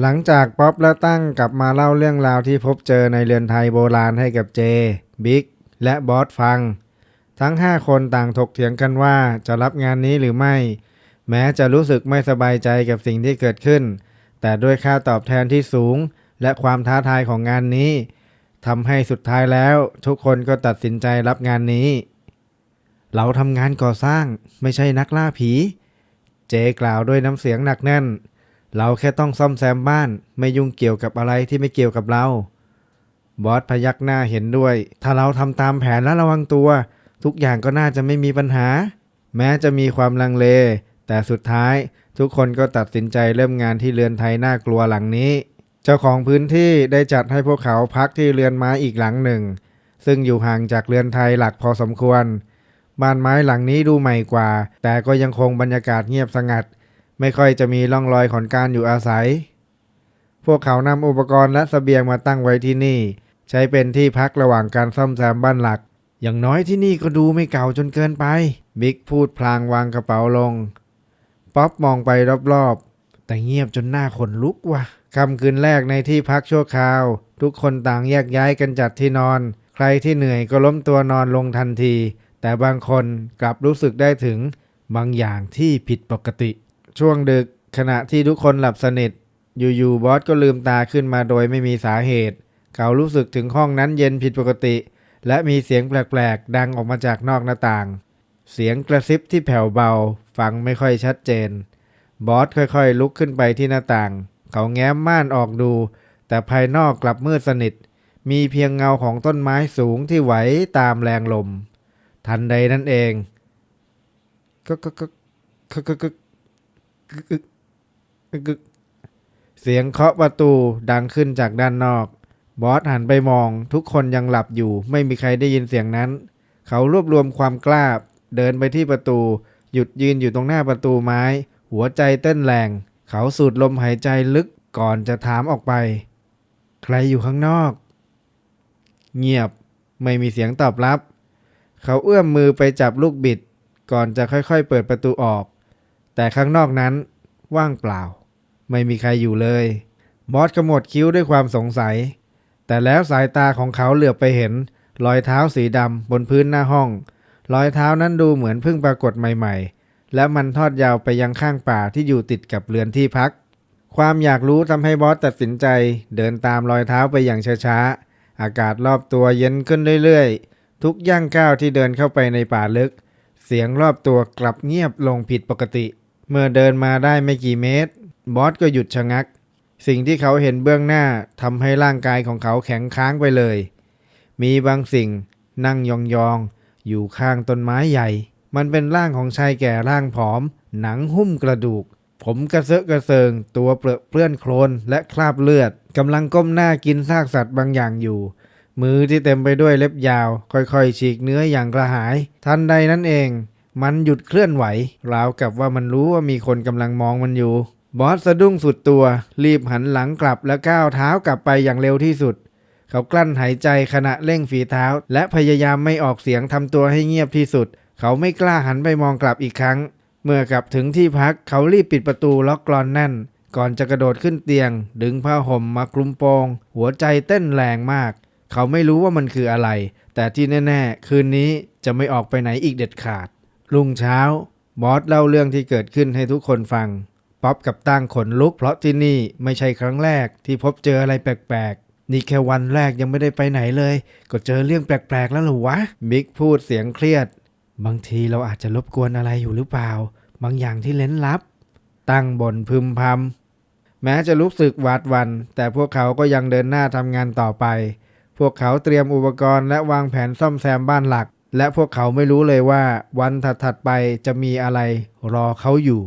หลังจากป๊อปและตั้งกลับมาเล่าเรื่องราวที่พบเจอในเรือนไทยโบราณให้กับเจ บิ๊ก และบอสฟัง ทั้ง 5 คนต่างถกเถียงกันว่าจะรับงานนี้หรือไม่ แม้จะรู้สึกไม่สบายใจกับสิ่งที่เกิดขึ้น แต่ด้วยค่าตอบแทนที่สูง และความท้าทายของงานนี้ทำให้สุดท้ายแล้ว ทุกคนก็ตัดสินใจรับงานนี้ เราทำงานก่อสร้างไม่ใช่นักล่าผี เจกล่าวด้วยน้ำเสียงหนักแน่น เราแค่ต้องซ่อมแซมบ้าน ไม่ยุ่งเกี่ยวกับอะไรที่ไม่เกี่ยวกับเรา บอสพยักหน้าเห็นด้วย ถ้าเราทำตามแผนและระวังตัว ทุกอย่างก็น่าจะไม่มีปัญหา แม้จะมีความลังเล แต่สุดท้ายทุกคนก็ตัดสินใจเริ่มงานที่เรือนไทยน่ากลัวหลังนี้ เจ้าของพื้นที่ได้จัดให้พวกเขาพักที่เรือนไม้อีกหลังหนึ่ง ซึ่งอยู่ห่างจากเรือนไทยหลักพอสมควร บ้านไม้หลังนี้ดูใหม่กว่า แต่ก็ยังคงบรรยากาศเงียบสงัด ไม่ค่อยจะมีร่องรอยของการอยู่อาศัย พวกเขานำอุปกรณ์และเสบียงมาตั้งไว้ที่นี่ ใช้เป็นที่พักระหว่างการซ่อมแซมบ้านหลัก อย่างน้อยที่นี่ก็ดูไม่เก่าจนเกินไป บิ๊กพูดพลางวางกระเป๋าลง ป๊อปมองไปรอบๆ แต่เงียบจนหน้าขนลุกว่ะค่ำคืนแรกในที่พักชั่วคราว ทุกคนต่างแยกย้ายกันจัดที่นอน ใครที่เหนื่อยก็ล้มตัวนอนลงทันที แต่บางคนกลับรู้สึกได้ถึงบางอย่างที่ผิดปกติ ช่วงดึกขณะที่ทุกคนหลับสนิท อยู่ๆบอสก็ลืมตาขึ้นมาโดยไม่มีสาเหตุ เขารู้สึกถึงห้องนั้นเย็นผิดปกติ และมีเสียงแปลกๆ ดังออกมาจากนอกหน้าต่าง เสียงกระซิบที่แผ่วเบา ฟังไม่ค่อยชัดเจน บอสค่อยๆ ลุกขึ้นไปที่หน้าต่าง เขาแง้มม่านออกดู แต่ภายนอกกลับมืดสนิท มีเพียงเงาของต้นไม้สูงที่ไหวตามแรงลม ทันใดนั่นเองก็ก็ก็ก็ก็ เสียงเคาะประตูดังขึ้นจากด้านนอก บอสหันไปมอง ทุกคนยังหลับอยู่ ไม่มีใครได้ยินเสียงนั้น เขารวบรวมความกล้า เดินไปที่ประตู หยุดยืนอยู่ตรงหน้าประตูไม้ หัวใจเต้นแรง เขาสูดลมหายใจลึกก่อนจะถามออกไป ใครอยู่ข้างนอก เงียบ ไม่มีเสียงตอบรับ เขาเอื้อมมือไปจับลูกบิด ก่อนจะค่อยๆ เปิดประตูออก แต่ข้างนอกนั้นว่างเปล่า ไม่มีใครอยู่เลยบอสขมวดคิ้วด้วยความสงสัย แต่แล้วสายตาของเขาเหลือบไปเห็น รอยเท้าสีดำบนพื้นหน้าห้อง รอยเท้านั้นดูเหมือนเพิ่งปรากฏใหม่ ๆ และมันทอดยาวไปยังข้างป่าที่อยู่ติดกับเรือนที่พัก ความอยากรู้ทำให้บอสตัดสินใจ เดินตามรอยเท้าไปอย่างช้าๆ อากาศรอบตัวเย็นขึ้นเรื่อยๆ ทุกย่างก้าวที่เดินเข้าไปในป่าลึก เสียงรอบตัวกลับเงียบลงผิดปกติ เมื่อเดินมาได้ไม่กี่เมตร บอสก็หยุดชะงัก สิ่งที่เขาเห็นเบื้องหน้าทำให้ร่างกายของเขาแข็งค้างไปเลย มีบางสิ่งนั่งยองๆ อยู่ข้างต้นไม้ใหญ่ มันเป็นร่างของชายแก่ร่างผอม หนังหุ้มกระดูก ผมกระเซาะกระเซิง ตัวเปรอะเปื้อนโคลนและคราบเลือดกำลังก้มหน้ากินซากสัตว์บางอย่างอยู่ มือที่เต็มไปด้วยเล็บยาว ค่อยๆ ฉีกเนื้ออย่างกระหาย ทันใดนั้นเอง มันหยุดเคลื่อนไหว ราวกับว่ามันรู้ว่ามีคนกำลังมองมันอยู่ บอสสะดุ้งสุดตัว รีบหันหลังกลับและก้าวเท้ากลับไปอย่างเร็วที่สุด เขากลั้นหายใจขณะเร่งฝีเท้า และพยายามไม่ออกเสียงทำตัวให้เงียบที่สุด เขาไม่กล้าหันไปมองกลับอีกครั้ง เมื่อกลับถึงที่พักเขารีบปิดประตูล็อกกรอนแน่น ก่อนจะกระโดดขึ้นเตียง ดึงผ้าห่มมาคลุมโปง หัวใจเต้นแรงมาก เขาไม่รู้ว่ามันคืออะไร แต่ที่แน่ ๆ คืนนี้จะไม่ออกไปไหนอีกเด็ดขาด รุ่งเช้า บอสเล่าเรื่องที่เกิดขึ้นให้ทุกคนฟัง ป๊อปกับตั้งขนลุกเพราะที่นี่ไม่ใช่ครั้งแรกที่พบเจออะไรแปลกๆ นี่แค่วันแรกยังไม่ได้ไปไหนเลย ก็เจอเรื่องแปลกๆแล้วหรอวะ บิ๊กพูดเสียงเครียด บางทีเราอาจจะรบกวนอะไรอยู่หรือเปล่า บางอย่างที่เล้นลับ ตั้งบ่นพึมพำแม้จะรู้สึกหวาดวัน แต่พวกเขาก็ยังเดินหน้าทำงานต่อไป พวกเขาเตรียมอุปกรณ์และวางแผนซ่อมแซมบ้านหลัก และพวกเขาไม่รู้เลยว่าวันถัดๆไปจะมีอะไรรอเขาอยู่